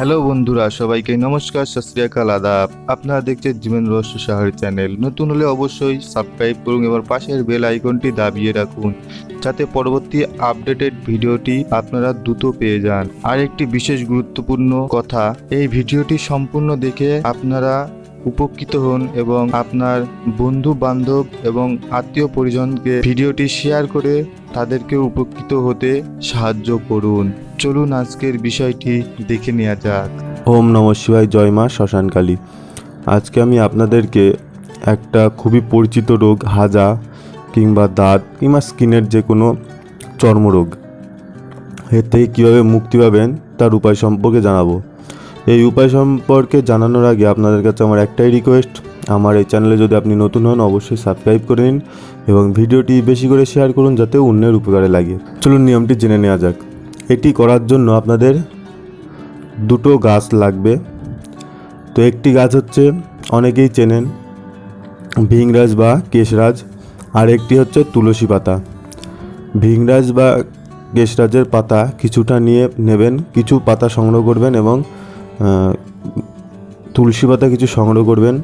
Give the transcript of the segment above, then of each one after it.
Hello বন্ধুরা, সবাইকে নমস্কার সত শ্রী আকাল আদাব। আপনারা দেখছেন জীবন রহস্য সাহারি চ্যানেল। নতুন হলে অবশ্যই সাবস্ক্রাইব করুন এবং পাশের বেল আইকনটি দাবিয়ে রাখুন, যাতে পরবর্তী আপডেটেড ভিডিওটি আপনারা দ্রুত পেয়ে যান। আর একটি বিশেষ গুরুত্বপূর্ণ কথা, এই ভিডিওটি সম্পূর্ণ দেখে আপনারা উপকৃত হন এবং আপনার বন্ধু বান্ধব এবং আত্মীয় পরিজনকে ভিডিওটি শেয়ার করে তাদেরকে উপকৃত হতে সাহায্য করুন। চলুন আজকের বিষয়টি দেখে নেওয়া যাক। ওম নম শিবায়, জয় মা শ্মশানকালী আজকে আমি আপনাদেরকে একটা খুবই পরিচিত রোগ, হাজা কিংবা দাঁত কিংবা স্কিনের যে কোনো চর্মরোগ। এর থেকে কীভাবে মুক্তি পাবেন তার উপায় সম্পর্কে জানাব। এই উপায় সম্পর্কে জানানোর আগে আপনাদের কাছে আমার একটাই রিকোয়েস্ট আমার এই চ্যানেলে যদি আপনি নতুন হন, অবশ্যই সাবস্ক্রাইব করে নিন এবং ভিডিওটি বেশি করে শেয়ার করুন যাতে অন্যের উপকারে লাগে। চলুন নিয়মটি জেনে নেওয়া যাক। এটি করার জন্য আপনাদের দুটো গাছ লাগবে। তো একটি গাছ হচ্ছে, অনেকেই চেনেন, ভিংরাজ বা কেশরাজ। আর একটি হচ্ছে তুলসী পাতা। ভিংরাজ বা কেশরাজের পাতা কিছুটা নিয়ে নেবেন, কিছু পাতা সংগ্রহ করবেন এবং তুলসী পাতা কিছু সংগ্রহ করবেন।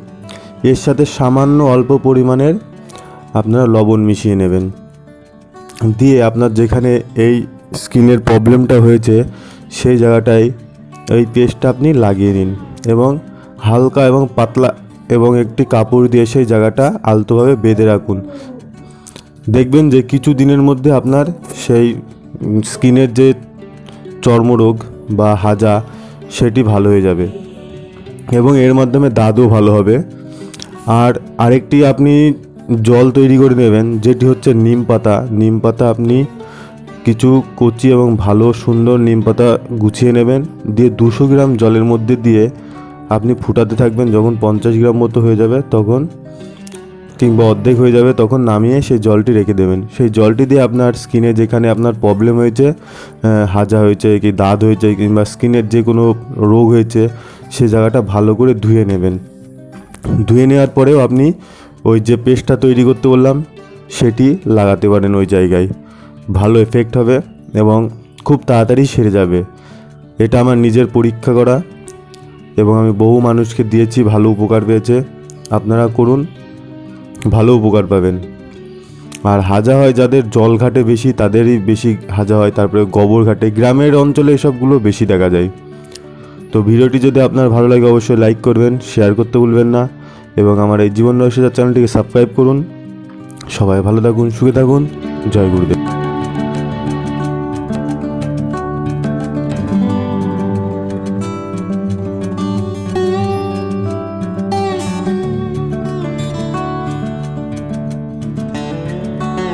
এর সাথে সামান্য অল্প পরিমাণের আপনারা লবণ মিশিয়ে নেবেন। দিয়ে আপনার যেখানে এই স্কিনের প্রবলেমটা হয়েছে, সেই জায়গাটায় এই পেস্টটা আপনি লাগিয়ে নিন এবং হালকা এবং পাতলা এবং একটি কাপড় দিয়ে সেই জায়গাটা আলতোভাবে বেঁধে রাখুন। দেখবেন যে কিছু দিনের মধ্যে আপনার সেই স্কিনের যে চর্মরোগ বা হাজা সেটি ভালো হয়ে যাবে। এবং এর মাধ্যমে দাঁতও ভালো হবে। আর আরেকটি আপনি জল তৈরি করে নেবেন, যেটি হচ্ছে নিম পাতা। নিম পাতা আপনি কিছু কচি এবং ভালো সুন্দর নিম পাতা গুছিয়ে নেবেন। দিয়ে দুশো গ্রাম জলের মধ্যে দিয়ে আপনি ফুটাতে থাকবেন। যখন পঞ্চাশ গ্রাম মতো হয়ে যাবে, তখন কিংবা অর্ধেক হয়ে যাবে, তখন নামিয়ে সেই জলটি রেখে দেবেন। সেই জলটি দিয়ে আপনার স্কিনে যেখানে আপনার প্রবলেম হয়েছে হাজা হয়েছে কি দাঁত হয়েছে কিংবা স্কিনের যে কোনো রোগ হয়েছে, সে জায়গাটা ভালো করে ধুয়ে নেবেন। ধুয়ে নেওয়ার পরেও আপনি ওই যে পেস্টটা তৈরি করতে বললাম, সেটি লাগাতে পারেন ওই জায়গায়। ভালো এফেক্ট হবে এবং খুব তাড়াতাড়ি সেরে যাবে। এটা আমার নিজের পরীক্ষা করা এবং আমি বহু মানুষকে দিয়েছি, ভালো উপকার পেয়েছে। আপনারা করুন। ভালো উপকার পাবেন। আর হাজা হয় যাদের জল ঘাটে বেশি, তাদেরই বেশি হাজা হয়। তারপরে গোবর ঘাটে, গ্রামের অঞ্চলে এসবগুলো বেশি দেখা যায়। তো ভিডিওটি যদি আপনার ভালো লাগে, অবশ্যই লাইক করবেন, শেয়ার করতে ভুলবেন না। এবং আমার এই জীবন রহস্যার চ্যানেলটিকে সাবস্ক্রাইব করুন। সবাই ভালো থাকুন, সুখে থাকুন। জয় গুরুদেব।